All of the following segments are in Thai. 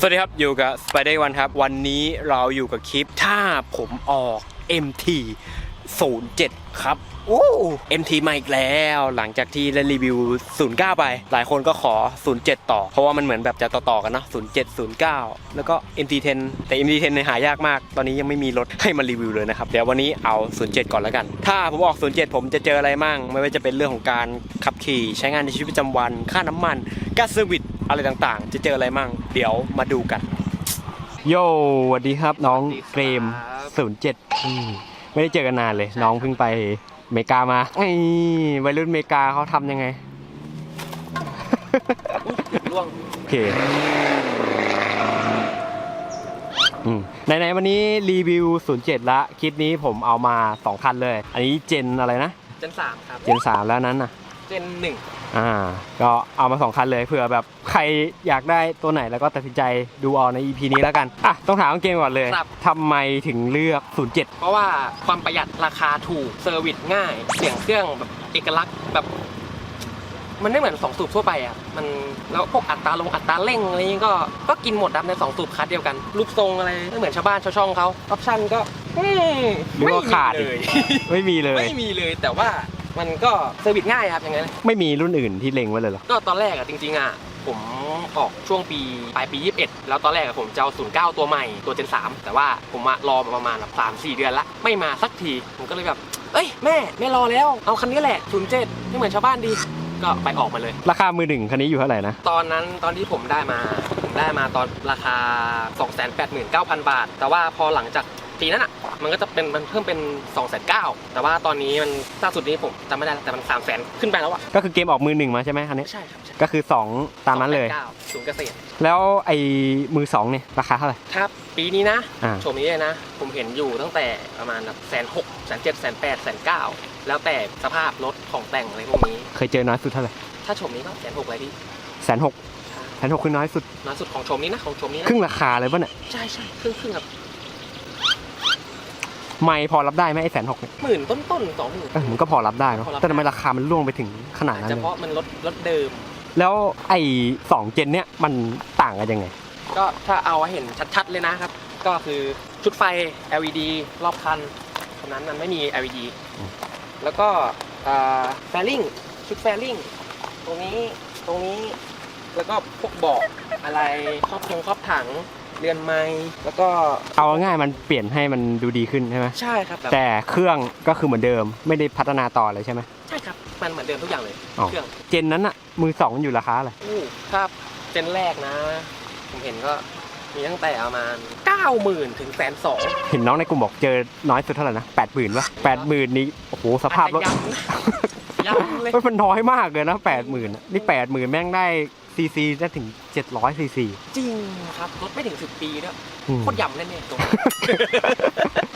สวัสดีครับ อยู่กับ Spider One ครับ วันนี้เราอยู่กับคลิป ถ้าผมออก MT 07 ครับ โอ้ MT มาอีกแล้ว หลังจากที่ได้รีวิว 09 ไป หลายคนก็ขอ 07 ต่อ เพราะว่ามันเหมือนแบบจะต่อ ๆ กันเนาะ07 09 แล้วก็ MT10 แต่ MT10 เนี่ยหายากมาก ตอนนี้ยังไม่มีรถให้มารีวิวเลยนะครับ เดี๋ยววันนี้เอา 07 ก่อนแล้วกัน ถ้าผมออก 07 ผมจะเจออะไรมั่ง ไม่ว่าจะเป็นเรื่องของการขับขี่ ใช้งานในชีวิตประจำวัน ค่าน้ำมันค่าเซอร์วิส อะไรต่างๆ จะเจออะไรมั่ง เดี๋ยวมาดูกัน โย่สวัสดีครับน้องเกรม07อืมไม่ได้เจอกันนานเลย น้องเพิ่งไปอเมริกามาไอ้วัยรุ่นอเมริกาเขาทำยังไง ล่วงโอเคอืมไหนๆวันนี้รีวิว 07 ละคลิปนี้ผมเอามา 2 คันเลย อันนี้เจนอะไรนะ เจนสามครับ เจน 3 แล้วนั้นน่ะ เจนหนึ่ง อ่า ก็เอามาสองคันเลยเผื่อแบบใครอยากได้ตัวไหนแล้วก็ตัดสินใจดูเอาใน EP นี้แล้วกัน อะ ต้องถามน้องเกมก่อนเลยทำไมถึงเลือก 07 เพราะว่าความประหยัดราคาถูกเซอร์วิสง่าย เสียงเครื่องแบบเอกลักษณ์แบบ มันไม่เหมือนสองสูบทั่วไปอะมันแล้วพวกอัตราลงอัตราเร่งอะไรนี้ก็ก็กินหมดดับในสองสูบคัสเดียวกัน รูปทรงอะไรไม่เหมือนชาวบ้านชาวช่องเขาออปชั่นก็อืมหรือว่าขาดไม่อีกมีเลย ไม่มีเลย ไม่มีเลยแต่ว่า มันก็เซอร์วิสง่ายครับอย่างนั้นไม่มีรุ่นอื่นที่เล็งไว้เลยเหรอ ก็ตอนแรกอะจริงๆอะผมออกช่วงปีปลายปี 21 แล้วตอนแรกอะผมจะเอา 09 ตัวใหม่ตัวเจน 3 แต่ว่าผมอะรอมาประมาณแบบ3 4เดือนละไม่มาสักที ผมก็เลยแบบ เอ้ยแม่ไม่รอแล้ว เอาคันนี้แหละ 07ไม่เหมือนชาวบ้านดี ก็ไปออกมาเลย ราคามือหนึ่งคันนี้อยู่เท่าไหร่นะ ตอนนั้นตอนที่ผมได้มา ผมได้มาตอนราคา 289,000 บาท แต่ว่าพอหลังจาก ปีนั้นอะมันก็จะเป็นมันเพิ่มเป็น209,000แต่ว่าตอนนี้มันล่าสุดนี้ผมจำไม่ได้แล้วแต่มัน300,000ขึ้นไปแล้วอะก็คือเกมออกมือหนึ่งมาใช่ไหมคันนี้ ใช่ครับใช่ก็คือ 2 ตามนั้นเลย 289ศูนย์เกษตรแล้วไอ้มือสองเนี่ยราคาเท่าไหร่ ครับปีนี้นะอ่า โฉมนี้เลยนะ ผมเห็นอยู่ตั้งแต่ประมาณแบบแสนหกแสนเจ็ดแสนแปดแสนเก้าแล้วแต่สภาพรถของแต่งอะไรพวกนี้ เคยเจอน้อยสุดเท่าไหร่ถ้าโฉมนี้ก็แสนหกเลยพี่แสนหกแสนหกคือน้อยสุดน้อยสุดของโฉมนี้นะของโฉมนี้นะ ครึ่งราคาเลยป่ะเนี่ย ใช่ใช่ครึ่งครึ่งๆครับ ไม่พอรับได้ไหมไอ้แสนหกเนี่ยหมื่นต้นต้นสองหมื่น เออมันก็พอรับได้เนาะพอรับได้ แต่ทำไมราคามันล่วงไปถึงขนาดนั้นเฉเลยพาะมันรถรถเดิม แล้วไอ้สองเจนเนี่ยมันต่างกันยังไง ก็ถ้าเอาให้เห็นชัดๆเลยนะครับ ก็คือชุดไฟ LED รอบคันตรงนั้นมันไม่มี LED อืม แล้วก็แฟลิงชุดแฟลิงตรงนี้ตรงนี้ แล้วก็พวกเบอกอะไรครอบทงครอบถัง เรือนไม้แล้วก็เอาง่ายๆมันเปลี่ยนให้มันดูดีขึ้นใช่ไหมใช่ครับแบบแต่เครื่องก็คือเหมือนเดิมไม่ได้พัฒนาต่อเลยใช่ไหมใช่ครับมันเหมือนเดิมทุกอย่างเลยอ๋อเครื่องเจนนั้นอะมือสองมันอยู่ราคาอะไรอู้ถ้าเจนแรกนะ ผมเห็นก็มีตั้งแต่ประมาณ90,000ถึงแสนสองเห็นน้องในกลุ่มบอกเจอน้อยสุดเท่าไหร่นะแปดหมื่นวะแปดหมื่นนี้โอ้โหสภาพรถอาจจะย้ำนะย้ำเลยเฮ้ยมันน้อยมากเลยนะแปดหมื่นนี่แปดหมื่นแม่งได้ ซีซีได้ถึงเจ็ดร้อยซีซี จริงครับรถไม่ถึง10ปีด้วยอืม โคตรย่ำแน่ๆตรง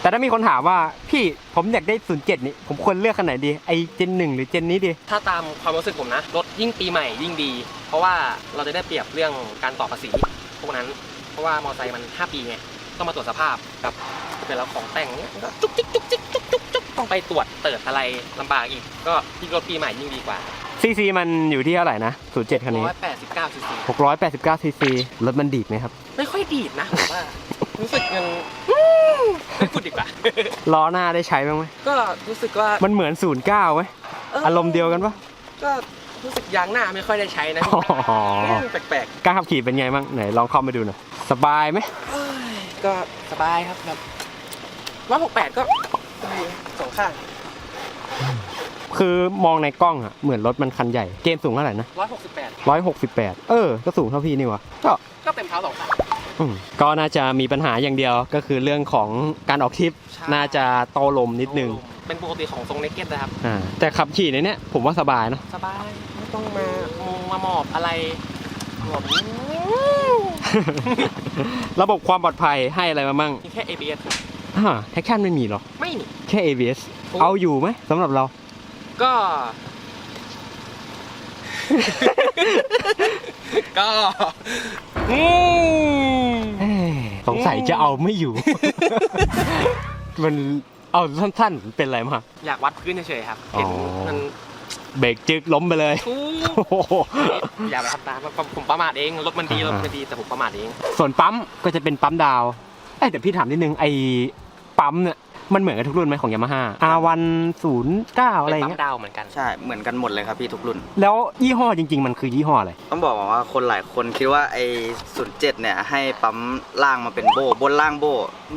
แต่ถ้ามีคนถามว่าพี่ผมอยากได้ศูนย์เจ็ดนี่ ผมควรเลือกคันไหนดี ไอเจนหนึ่งหรือเจนนี้ดี ถ้าตามความรู้สึกผมนะ รถยิ่งปีใหม่ยิ่งดี เพราะว่าเราจะได้เปรียบเรื่องการต่อภาษีพวกนั้น เพราะว่ามอเตอร์ไซค์มัน 5 ปีไงต้องมาตรวจสภาพกับเวลาของแต่งเนี้ยมันก็จุกจิกจุกจิกจุกจุกจุกต้องไปตรวจเติดอะไรลำบากอีก ก็ยิ่งรถปีใหม่ยิ่งดีกว่า ซีซีมันอยู่ที่เท่าไหร่นะศูนย์เจ็ดคันนี้189ซีซีหกร้อยแปดสิบเก้าซีซีรถมันดีดไหมครับ ไม่ค่อยดีดนะผมว่า รู้สึกยังไม่พูดดีกว่า ล้อหน้าได้ใช้บ้างไหมก็รู้สึกว่า มันเหมือนศูนย์เก้าไหมอารมณ์เดียวกันปะก็รู้สึกยางหน้าไม่ค่อยได้ใช้นะอ๋อแปลกการขับขี่เป็นไงบ้างไหนลองเข้ามาดูหน่อย สบายไหมๆเอ้ยก็สบายครับแบบร้อยหกแปดก็ดีสองข้าง คือมองในกล้องอะเหมือนรถมันคันใหญ่ เกมสูงเท่าไหร่นะร้อยหกสิบแปดร้อยหกสิบแปดเออ ก็สูงเท่าพี่นี่วะก็ก็เต็มเท้าสองข้างอืมก็น่าจะมีปัญหาอย่างเดียวก็คือเรื่องของการออกทริป ใช่ น่าจะโตลมนิดนึงเป็นปกติของทรงเนกเก็ตนะครับ อ่าแต่ขับขี่ในเนี้ยผมว่าสบายเนอะสบาย ไม่ต้องมามงมาหมอบอะไรหมอบระบบความปลอดภัยให้อะไรมามั่งมีแค่ ABS ครับอ่าแท็กชั่นไม่มีหรอไม่มีแค่ ABS โอ้ เอาอยู่ไหมสำหรับเรา ก็ ก็อืมเอ้ยสงสัยจะเอาไม่อยู่ มันเอาสั้นๆ เป็นไรมา อยากวัดพื้นเฉยๆครับอ๋อเห็นมันเบรกจึกล้มไปเลยทุโอ้โหอย่าไปทำตามผมผมประมาทเองรถมันดีรถมันดีแต่ผมประมาทเองส่วนปั๊มก็จะเป็นปั๊มดาว เอ้ยแต่พี่ถามนิดนึงไอ้ปั๊มเนี่ย มันเหมือนกับทุกรุ่นไหมของยามาฮ่า R1 09อะไรเป็นเงี้ปั๊ยมดาวเหมือนกัน ใช่เหมือนกันหมดเลยครับพี่ทุกรุ่น แล้วยี่ห้อจริง ๆ มันคือยี่ห้ออะไร ต้องบอกว่าคนหลายคนคิดว่าไอ้ศูนย์เจ็ดเนี่ยให้ปั๊มล่างมาเป็นโบบนล่างโบ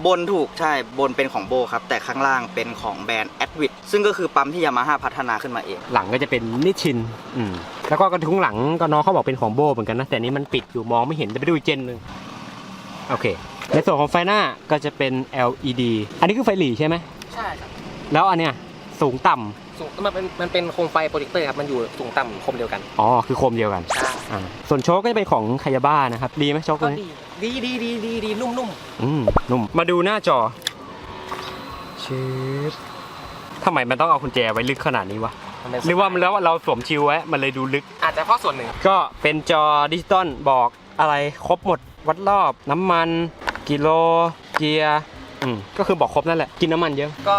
บนถูกใช่บนเป็นของโบครับ แต่ข้างล่างเป็นของแบรนด์แอดวิดซึ่งก็คือปั๊มที่ยามาฮ่าพัฒนาขึ้นมาเอง หลังก็จะเป็นนิชชินอืมแล้วก็กระทุ้งหลังก็น้องเขาบอกเป็นของโบเหมือนกันนะ แต่อันนี้มันปิดอยู่มองไม่เห็นจะไปดูอีกเจนหนึ่งโอเค ในส่วนของไฟหน้าก็จะเป็น LED อันนี้คือไฟหลีใช่ไหมใช่ครับแล้วอันเนี้ยสูงต่ำสูงมันเป็นมันเป็นโคมไฟโปรเจคเตอร์ครับมันอยู่สูงต่ำคมเดียวกันอ๋อคือโคมเดียวกันใช่อ่าส่วนโชคก็จะเป็นของคายาบ้านะครับดีไหมโชคตัก็วนี้ดีดีดีดีดีดีนุ่มนุ่มอืมนุ่มมาดูหน้าจอชิปทำไมมันต้องเอากุญแจไว้ลึกขนาดนี้วะมันเป็นหรือว่ามันแล้วเราสวมชิวไว้มันเลยดูลึก อาจจะเพราะส่วนหนึ่งก็เป็นจอดิจิตอลบอกอะไรครบหมดวัดรอบน้ำมัน กิโลเกียร์อืมก็คือบอกครบนั่นแหละ กินน้ำมันเยอะ ก็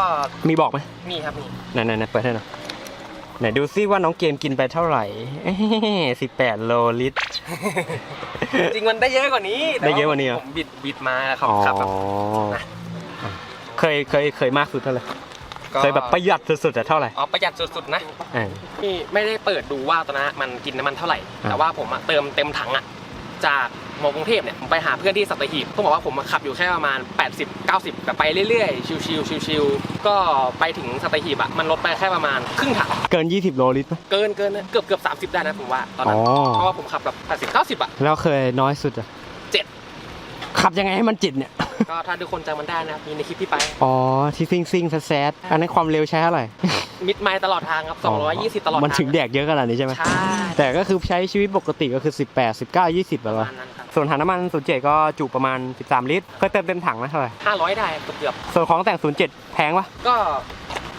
มีบอกไหมมีครับมีไหนไหนไหนเปิดให้หน่อยไหนดูซิว่าน้องเกมกินไปเท่าไหร่สิบแปดโลลิตร จริงมันได้เยอะกว่านี้แต่ได้เยอะกว่านี้เหรอ ผมบิดบิดมาขับอ๋อขับแบบนะเคยเคยเคยมากสุดเท่าไหร่ก็เคยแบบประหยัดสุดๆอะเท่าไหร่อ๋อประหยัดสุดๆนะอ่านี่ไม่ได้เปิดดูว่าตอนนั้นมันกินน้ำมันเท่าไหร่อ่าแต่ว่าผมอะเติมเต็มถังอะจาก มอกรุงเทพเนี่ยผมไปหาเพื่อนที่สัตหีบต้องบอกว่าผมอะขับอยู่แค่ประมาณ 80 90แบบไปเรื่อยๆ ชิวๆชิวๆก็ไปถึงสัตหีบอะมันลดไปแค่ประมาณครึ่งถังเกิน 20 โลลิตรไหมเกินเกินนะเกือบเกือบ30 ได้นะผมว่าตอนอ๋นั้อนเพราะว่าผมขับแบบ80 90อะ แล้วเคยน้อยสุดอะเจ็ด ขับยังไงให้มันจิตเนี่ย ก็ถ้าทุกคนจำมันได้นะมีในคลิปที่ไป อ๋อ ที่ซิงซิงแซดๆอันนั้นความเร็วใช้เท่าไหร่ มิดไมล์ตลอดทางครับ220 ตลอดทางมันถึงแดกเยอะขนาดนี้ใช่ไหมใช่ แต่ก็คือใช้ชีวิตปกติก็คือ 18 19 20แบบประว่ามาณนั้นครับส่วนถังน้ำมัน 07 ก็จุประมาณ 13 ลิตร เคยเติมเต็มถังนะเท่าไหร่500 ได้เกือบเกือบส่วนของแต่ง 07 แพงปะก็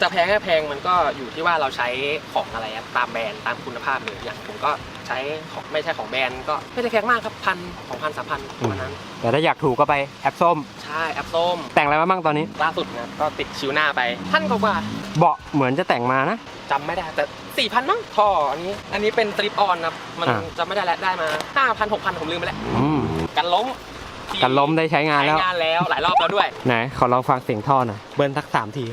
จะแพงไม่แพงมันก็อยู่ที่ว่าเราใช้ของอะไรครับตามแบรนด์ตามคุณภาพเลยอย่างผมก็ ใช้ของไม่ใช่ของแบรนด์ก็ไม่ได้แพงมากครับพันสองพันสามพันประมาณนั้น แต่ถ้าอยากถูกก็ไปแอปส้ม ใช่แอปส้ม แต่งอะไรมาบ้างตอนนี้ ล่าสุดนะก็ติดชิวหน้าไปพันกว่าเบาะเหมือนจะแต่งมานะๆจำไม่ได้แต่สี่พันมั้งท่ออันนี้ อันนี้เป็นสลิปออนครับมันอ่าจำไม่ได้แล้วได้มาห้าพันหกพันผมลืมไปแล้วอืมกันล้มกันล้มได้ใช้งานใช้แล้วงานแล้วหลายรอบแล้วด้วยไหนขอลองฟังเสียงท่อหน่อยเบิร์นสักสามที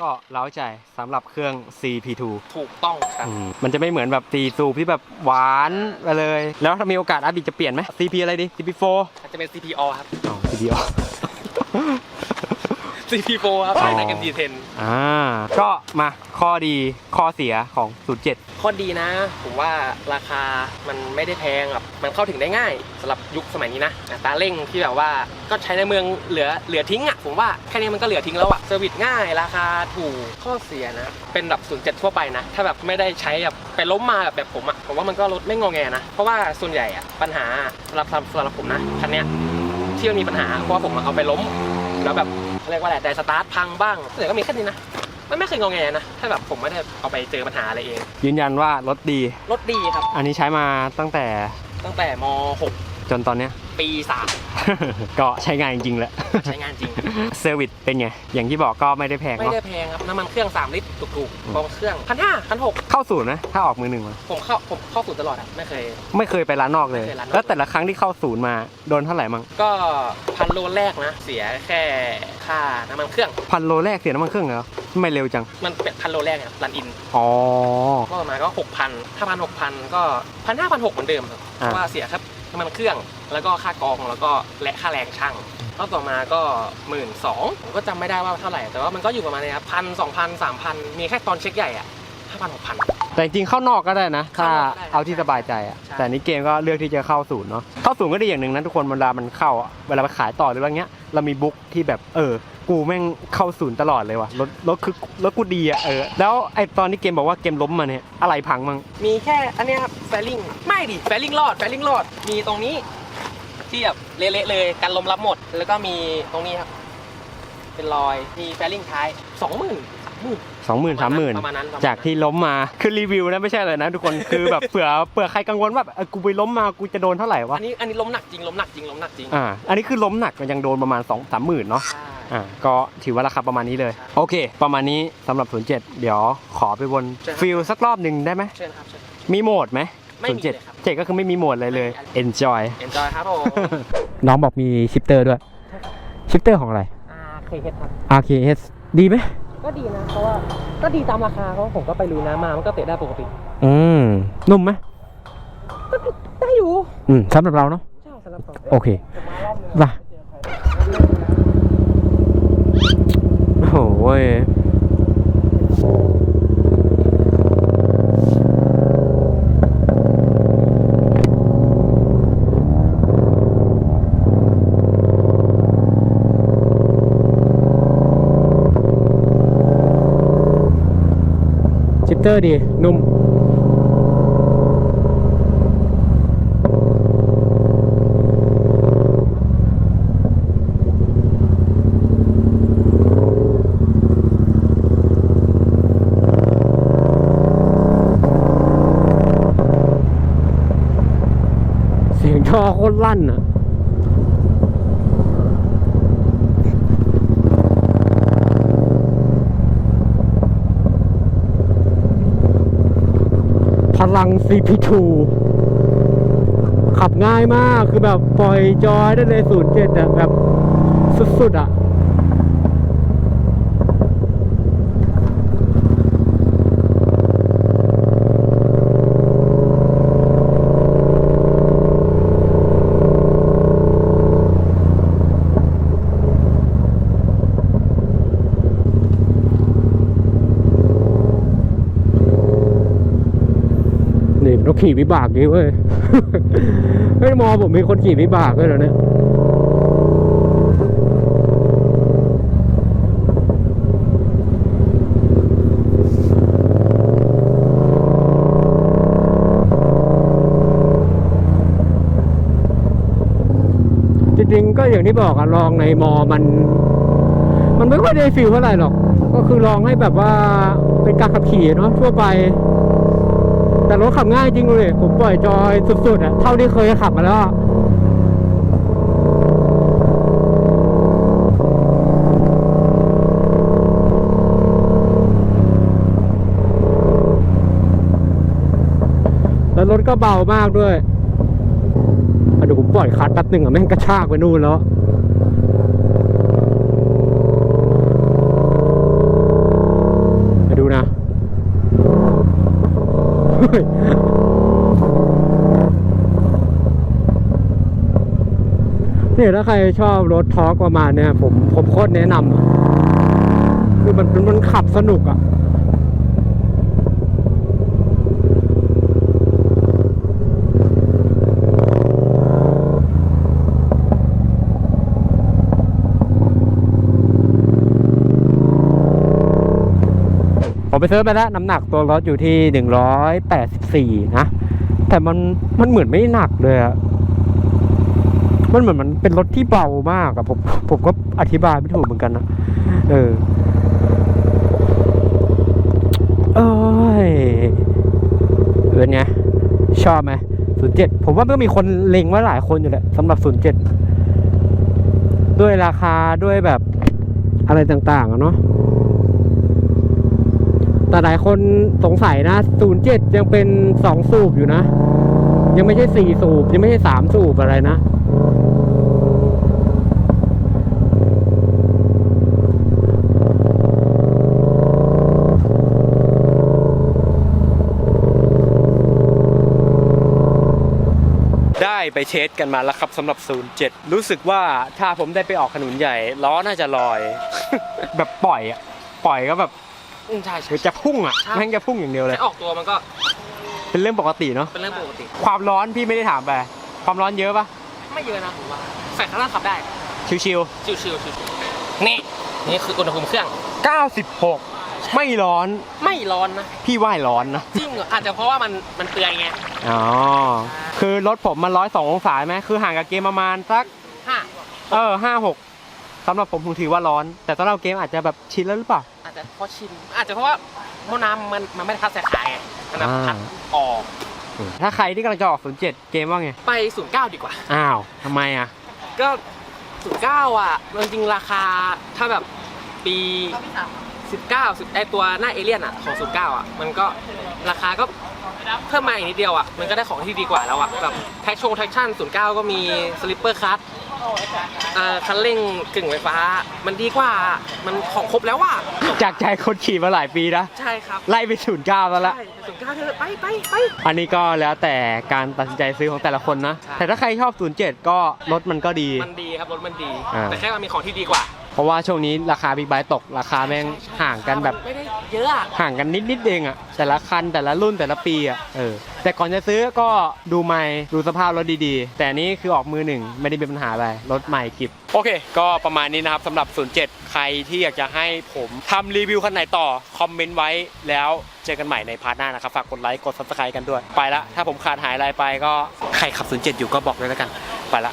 ก็ เล้าใจสำหรับเครื่อง CP2 ถูกต้องครับ อืมมันจะไม่เหมือนแบบตีสูบที่แบบหวานไปเลย แล้วถ้ามีโอกาสอัพอีกจะเปลี่ยนไหม CP อะไรดี CP4 อาจจะเป็น CPO ครับ อ๋อ CPO CP4 ครับอ๋อใน MD10 อ่าก็มาข้อดีข้อเสียของ 07 ข้อดีนะ ผมว่าราคามันไม่ได้แพงแบบมันเข้าถึงได้ง่ายสำหรับยุคสมัยนี้นะอัตราเร่งที่แบบว่าก็ใช้ในเมืองเหลือเหลือทิ้งอะผมว่าแค่นี้มันก็เหลือทิ้งแล้วอะเซอร์วิสง่ายราคาถูกข้อเสียนะ เป็นแบบ07 ทั่วไปนะ ถ้าแบบไม่ได้ใช้แบบไปล้มมาแบบแบบผมอะผมว่ามันก็รถไม่งอแงนะ เพราะว่าส่วนใหญ่อะปัญหาสำหรับสำหรับผมนะคันเนี้ย ที่มันมีปัญหาเพราะว่าผมเอาไปล้ม แล้วแบบเรียกว่าอะไรไดสตาร์ทพังบ้างแต่ก็มีแค่นี้นะมันไม่เคยงอแงนะ ถ้าแบบผมไม่ได้เอาไปเจอปัญหาอะไรเอง ยืนยันว่ารถดี รถดีครับ อันนี้ใช้มาตั้งแต่ตั้งแต่ม จนตอนเนี้ย .6 ปีก็ใช้งานจริงๆแหละ3ใช้งานจริง เซอร์วิสเป็นไง อย่างที่บอกก็ไม่ได้แพงไม่เนาะ ได้แพงครับ น้ำมันเครื่อง 3 ลิตรถูกๆกองเครื่องพันห้าพันหกเข้าศูนย์นะ ถ้าออกมือหนึ่งมาผมเข้าผมเข้าสูตรตลอดอะไม่เคย ไม่เคยไปร้านนอกเลย ไม่เคยร้านนอก แล้วแต่ละครั้งที่เข้าศูนย์มาโดนเท่าไหร่มั่งก็พันโลแรกนะ เสียแค่ค่าน้ำมันเครื่อง พันโลแรกเสียน้ำมันเครื่องเหรอทำไม่เร็วจัง มันเป็นพันโลแรกเนี่ยรันอิน อ๋อ ก็ประมาณก็หกพันถ้าพันหกพันก็พันห้าพันหกเหมือนเดิมครับเพอ่า ราะว่าเสียครับ น้ำมันเครื่อง แล้วก็ค่ากองแล้วก็และค่าแรงช่างรอบต่อมาก็หมื่นสองผมก็จำไม่ได้ว่าเท่าไหร่แต่ว่ามันก็อยู่ประมาณนี้ครับพันสองพันสามพันมีแค่ตอนเช็คใหญ่อะห้าพันหกพัน แต่จริงๆเข้านอกก็ได้นะ ถ้าเข้านอกก็ได้เอาที่สบายใจอะใช่ แต่นี้เกมก็เลือกที่จะเข้าศูนย์เนาะเข้าศูนย์ก็ดีอย่างหนึ่งนะทุกคนเวลามันเข้าอะเวลาไปขายต่อหรือว่าเงี้ยเรามีบุ๊กที่แบบเออ กูแม่งเข้าศูนย์ตลอดเลยว่ะรถรถคือรถกูดีอะเออแล้วไอตอนที่เกมบอกว่าเกมล้มมาเนี่ยอะไรพังมั่งมีแค่อันเนี้ยครับแฟลิงไม่ดิแฟลิงรอดแฟลิงรอด มีตรงนี้ที่แบบเละๆเลยกันลมรับหมด แล้วก็มีตรงนี้ครับ เป็นรอยมีแฟลิงท้ายสองหมื่น สามหหมื่นสองหมื่นสามหมื่นประมาณนั้นประมาณนั้น จากที่ล้มมาคือรีวิวนะไม่ใช่เลยนะทุกคน คือแบบเผื่อเผื่อใครกังวลว่าแบบเออกูไปล้มมากูจะโดนเท่าไหร่วะ อันนี้อันนี้ล้มหนักจริงล้มหนักจริงล้มหนักจริงอ่า อันนี้คือล้มหนักมันยังโดนประมาณ2องสามหมื่นเนาะใช่อ่า ก็ถือว่าราคาประมาณนี้เลย โอเค ประมาณนี้สำหรับ 07 เดี๋ยวขอไปวนฟิลสักรอบหนึ่งได้ไหม เชิญครับเชิญ มีโหมดไหมไม่มีเลยครับ 07 7 ก็คือไม่มีโหมดอะไรเลย enjoy enjoy ครับผม น้องบอกมีชิปเตอร์ด้วย ชิปเตอร์ของอะไร อ่าเคยเฮ็ดครับ RKS ดีไหม ก็ดีนะ เพราะว่าก็ดีตามราคาเพราะผมก็ไปรู้นะมามันก็เตะได้ปกติ อืมนุ่มไหมได้อยู่อืมสำหรับเราเนาะใช่สำหรับผมโอเคมารอบนึงมาโอ้โห เตอร์ดีนุ่มเสียงท่อโคตรลั่นอะ พลัง CP2 ขับง่ายมากคือแบบปล่อยจอยได้เลยศูนย์เจ็ดอะแบบสุดๆอะ ขี่วิบากนี้เว้ยไม่มองผมมีคนขี่วิบากด้วยเหรอเนี่ยจริงๆก็อย่างที่บอกอะลองในมอมัน มันไม่ค่อยได้ฟิลเท่าไหร่หรอก ก็คือลองให้แบบว่าเป็นการขับขี่เนาะทั่วไป แต่รถขับง่ายจริงเลยผมปล่อยจอยสุดๆอะเท่าที่เคยขับมาแล้วแล้วรถก็เบามากด้วยเดี๋ยวผมปล่อยคัดแป๊บหนึ่งอะแม่งกระชากไปนู่นแล้ว นี่ยถ้าใครชอบรถทอร์กประมาณเนี้ยผมผมโคตรแนะนำคือมันมันมันขับสนุกอะ ผมไปเซิร์ชไปแล้วน้ำหนักตัวรถอยู่ที่หนึ่งร้อยแปดสิบสี่นะ แต่มันมันเหมือนไม่หนักเลยอะมันเหมือนมันเป็นรถที่เบามากอะผมผมก็อธิบายไม่ถูกเหมือนกันนะเออเอ้ยเป็นไงชอบไหมศูนย์เจ็ดผมว่าก็มีคนเล็งไว้หลายคนอยู่แหละสำหรับศูนย์เจ็ดด้วยราคาด้วยแบบอะไรต่างๆอะเนาะ แต่หลายคนสงสัยนะ07 ยังเป็น2สูบอยู่นะ ยังไม่ใช่4สูบ ยังไม่ใช่3สูบอะไรนะได้ไปเทสกันมาแล้วครับสำหรับ 07 รู้สึกว่าถ้าผมได้ไปออกขนุนใหญ่ล้อน่าจะลอย แบบปล่อยอะปล่อยก็แบบ อืมใช่คืใช่อจะพุ่งอะใช่ แม่งจะพุ่งอย่างเดียวเลยแค่ออกตัวมันก็เป็นเรื่องปกติเนาะเป็นเรื่องปกติ ความร้อนพี่ไม่ได้ถามไปความร้อนเยอะปะไม่เยอะนะผมว่าใส่ข้างล่างขับได้ ชิวชิวๆชิวๆนี่นี่คืออุณหภูมิเครื่อง ๆ96 ไม่ร้อนไม่ร้อนนะ พี่ว่ายร้อนนะจริงเหรออาจจะเพราะว่ามันมันเปื่อยไงอ๋อคือรถผมมันร้อยสององศาไหมคือห่างกับเกมประมาณสัก ห้าเออห้าหกสำหรับผมผมถือว่าร้อน แต่สำหรับเกมอาจจะแบบชินแล้วหรือเปล่า อาจจะเพราะชินอาจจะเพราะว่าหม้อน้ำมันมันไม่ได้พัดใส่ขาไงมันแบบพัดออก ถ้าใครที่กำลังจะออก 07 เกมว่าไง ไปศูนย์เก้าดีกว่า อ้าวทำไมอะ ก็ศูนย์เก้าอะจริงๆราคาถ้าแบบปีสิบเก้าสิบไอตัวหน้าเอเลี่ยนอะของศูนย์เก้าอะ มันก็ราคาก็เพิ่มมาอีกนิดเดียวอะ มันก็ได้ของที่ดีกว่าแล้วอะ แบบแท็กชงแท็กชั่นศูนย์เก้าก็มีสลิปเปอร์คัท เอ่อคันเร่งกึ่งไฟฟ้า มันดีกว่า มันของครบแล้วอะ จากใจคนขี่มาหลายปีนะ ใช่ครับไล่ไป09แล้วละ ใช่ศูนย์เก้าเธอะไปไปไป อันนี้ก็แล้วแต่การตัดสินใจซื้อของแต่ละคนนะ ใช่ แต่ถ้าใครชอบ 07 ก็รถมันก็ดี มันดีครับรถมันดี อ่า แต่แค่มันมีของที่ดีกว่าเพราะว่าช่วงนี้ราคาบิ๊กไบค์ตก ราคาแม่งห่างกันแบบไม่ได้ เยอะอะห่างกันนิดนิดๆเองอะแต่ละคันแต่ละรุ่นแต่ละปีอะเออแต่ก่อนจะซื้อก็ดูใหม่ดูสภาพรถดีๆ แต่อันนี้คือออกมือหนึ่งไม่ได้เป็นปัญหาอะไรรถใหม่กิบโอเค ก็ประมาณนี้นะครับสำหรับ 07 ใครที่อยากจะให้ผมทำรีวิวคันไหนต่อ คอมเมนต์ไว้แล้วเจอกันใหม่ในพาร์ทหน้านะครับ ฝากกดไลค์กด subscribe กันด้วย ไปละ ถ้าผมขาดหายอะไรไปก็ใครขับ 07 อยู่ก็บอกด้วยแล้วกัน ไปละ